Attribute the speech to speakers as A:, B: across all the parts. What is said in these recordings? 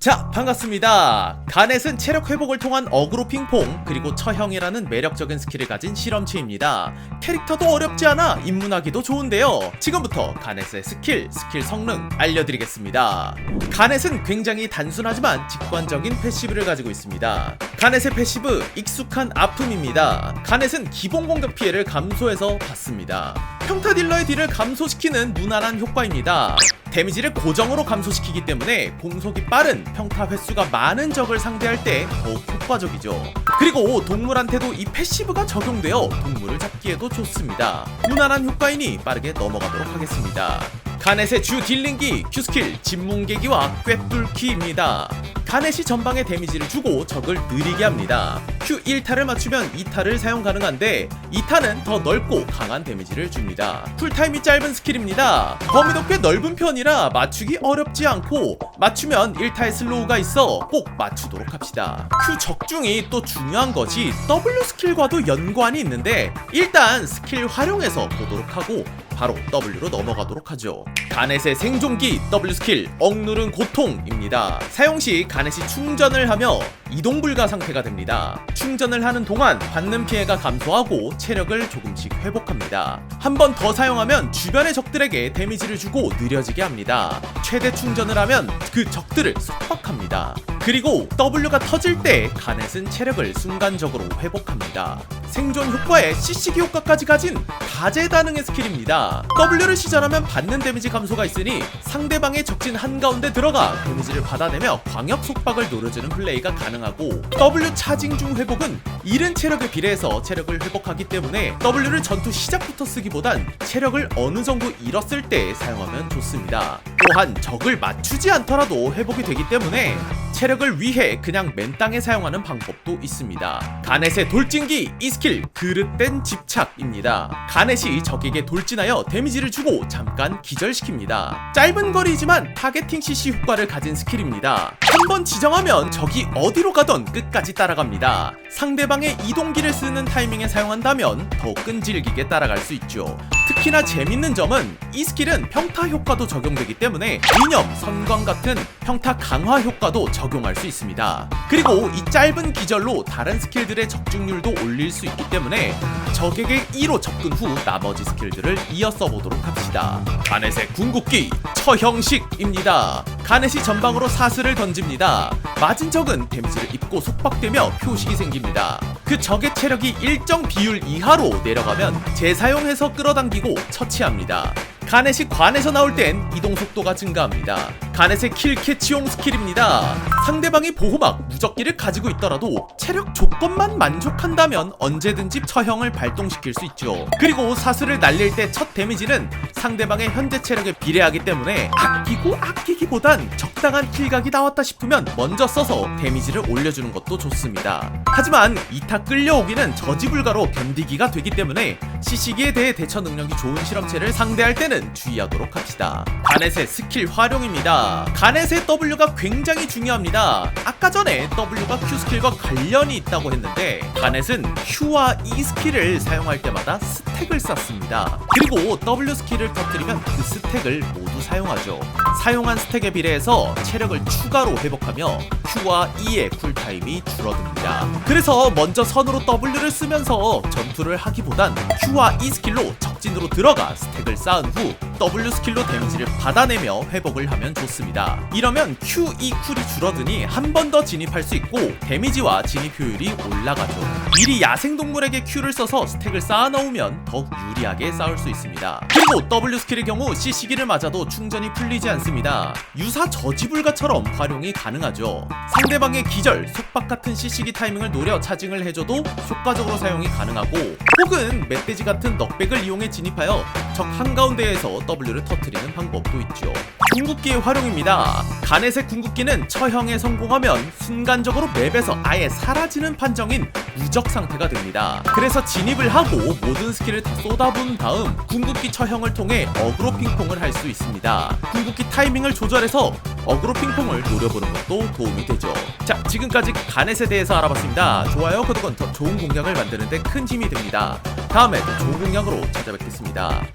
A: 자 반갑습니다. 가넷은 체력 회복을 통한 어그로 핑퐁 그리고 처형이라는 매력적인 스킬을 가진 실험체입니다. 캐릭터도 어렵지 않아 입문하기도 좋은데요. 지금부터 가넷의 스킬, 스킬 성능 알려드리겠습니다. 가넷은 굉장히 단순하지만 직관적인 패시브를 가지고 있습니다. 가넷의 패시브 익숙한 아픔입니다. 가넷은 기본 공격 피해를 감소해서 받습니다. 평타 딜러의 딜을 감소시키는 무난한 효과입니다 데미지를 고정으로 감소시키기 때문에 공속이 빠른 평타 횟수가 많은 적을 상대할 때 더욱 효과적이죠. 그리고 동물한테도 이 패시브가 적용되어 동물을 잡기에도 좋습니다. 무난한 효과이니 빠르게 넘어가도록 하겠습니다. 가넷의 주 딜링기 Q스킬 진문계기와 꿰뚫기입니다. 가넷이 전방에 데미지를 주고 적을 느리게 합니다. Q 1타를 맞추면 2타를 사용 가능한데 2타는 더 넓고 강한 데미지를 줍니다. 쿨타임이 짧은 스킬입니다. 범위도 꽤 넓은 편이라 맞추기 어렵지 않고 맞추면 1타의 슬로우가 있어 꼭 맞추도록 합시다. Q 적중이 또 중요한 것이 W 스킬과도 연관이 있는데 일단 스킬 활용해서 보도록 하고 바로 W로 넘어가도록 하죠. 가넷의 생존기 W 스킬 억누른 고통입니다. 사용 시 가넷이 충전을 하며 이동 불가 상태가 됩니다. 충전을 하는 동안 받는 피해가 감소하고 체력을 조금씩 회복합니다. 한 번 더 사용하면 주변의 적들에게 데미지를 주고 느려지게 합니다. 최대 충전을 하면 그 적들을 속박합니다. 그리고 W가 터질 때 가넷은 체력을 순간적으로 회복합니다. 생존 효과에 CC기 효과까지 가진 다재다능의 스킬입니다. W를 시전하면 받는 데미지 감소가 있으니 상대방의 적진 한가운데 들어가 데미지를 받아내며 광역 속박을 노려주는 플레이가 가능하고 W 차징 중 회복은 잃은 체력에 비례해서 체력을 회복하기 때문에 W를 전투 시작부터 쓰기보단 체력을 어느 정도 잃었을 때 사용하면 좋습니다. 또한 적을 맞추지 않더라도 회복이 되기 때문에 체력을 위해 그냥 맨 땅에 사용하는 방법도 있습니다. 가넷의 돌진기 이 스킬 그릇된 집착입니다. 가넷이 적에게 돌진하여 데미지를 주고 잠깐 기절시킵니다. 짧은 거리지만 타겟팅 CC 효과를 가진 스킬입니다. 한번 지정하면 적이 어디로 가던 끝까지 따라갑니다. 상대방의 이동기를 쓰는 타이밍에 사용한다면 더 끈질기게 따라갈 수 있죠. 특히나 재밌는 점은 이 스킬은 평타 효과도 적용되기 때문에 이념, 선광 같은 평타 강화 효과도 적용할 수 있습니다. 그리고 이 짧은 기절로 다른 스킬들의 적중률도 올릴 수 있기 때문에 적에게 2로 접근 후 나머지 스킬들을 이어 써보도록 합시다. 가넷의 궁극기 처형식입니다. 가넷이 전방으로 사슬을 던집니다. 맞은 적은 데미지를 입고 속박되며 표식이 생깁니다. 그 적의 체력이 일정 비율 이하로 내려가면 재사용해서 끌어당기고 처치합니다. 가넷이 관에서 나올 땐 이동 속도가 증가합니다. 가넷의 킬 캐치용 스킬입니다. 상대방이 보호막, 무적기를 가지고 있더라도 체력 조건만 만족한다면 언제든지 처형을 발동시킬 수 있죠. 그리고 사슬을 날릴 때 첫 데미지는 상대방의 현재 체력에 비례하기 때문에 아끼고 아끼기보단 적당한 킬각이 나왔다 싶으면 먼저 써서 데미지를 올려주는 것도 좋습니다. 하지만 2타 끌려오기는 저지불가로 견디기가 되기 때문에 CC기에 대해 대처 능력이 좋은 실험체를 상대할 때는 주의하도록 합시다. 가넷의 스킬 활용입니다. 가넷의 W가 굉장히 중요합니다. 아까 전에 W가 Q 스킬과 관련이 있다고 했는데 가넷은 Q와 E 스킬을 사용할 때마다 스택을 쌓습니다. 그리고 W 스킬을 터뜨리면 그 스택을 모두 사용하죠. 사용한 스택에 비례해서 체력을 추가로 회복하며 Q와 E의 쿨타임이 줄어듭니다. 그래서 먼저 선으로 W를 쓰면서 전투를 하기보단 Q와 E 스킬로 적진으로 들어가 스택을 쌓은 후 W 스킬로 데미지를 받아내며 회복을 하면 좋습니다. 이러면 Q, E 쿨이 줄어드니 한 번 더 진입할 수 있고 데미지와 진입 효율이 올라가죠. 미리 야생동물에게 Q를 써서 스택을 쌓아놓으면 더욱 유리하게 싸울 수 있습니다. 그리고 W 스킬의 경우 CC기를 맞아도 충전이 풀리지 않습니다. 유사 저지불가처럼 활용이 가능하죠. 상대방의 기절, 속박 같은 CC기 타이밍을 노려 차징을 해줘도 효과적으로 사용이 가능하고 혹은 멧돼지 같은 넉백을 이용해 진입하여 적 한가운데에서 W를 터트리는 방법도 있죠. 궁극기의 활용입니다. 가넷의 궁극기는 처형에 성공하면 순간적으로 맵에서 아예 사라지는 판정인 무적 상태가 됩니다. 그래서 진입을 하고 모든 스킬을 다 쏟아부은 다음 궁극기 처형을 통해 어그로 핑퐁을 할 수 있습니다. 궁극기 타이밍을 조절해서 어그로 핑퐁을 노려보는 것도 도움이 되죠. 자, 지금까지 가넷에 대해서 알아봤습니다. 좋아요, 구독은 더 좋은 공략을 만드는데 큰 힘이 됩니다. 다음에 더 좋은 공략으로 찾아뵙겠습니다.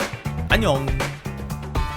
A: 안녕.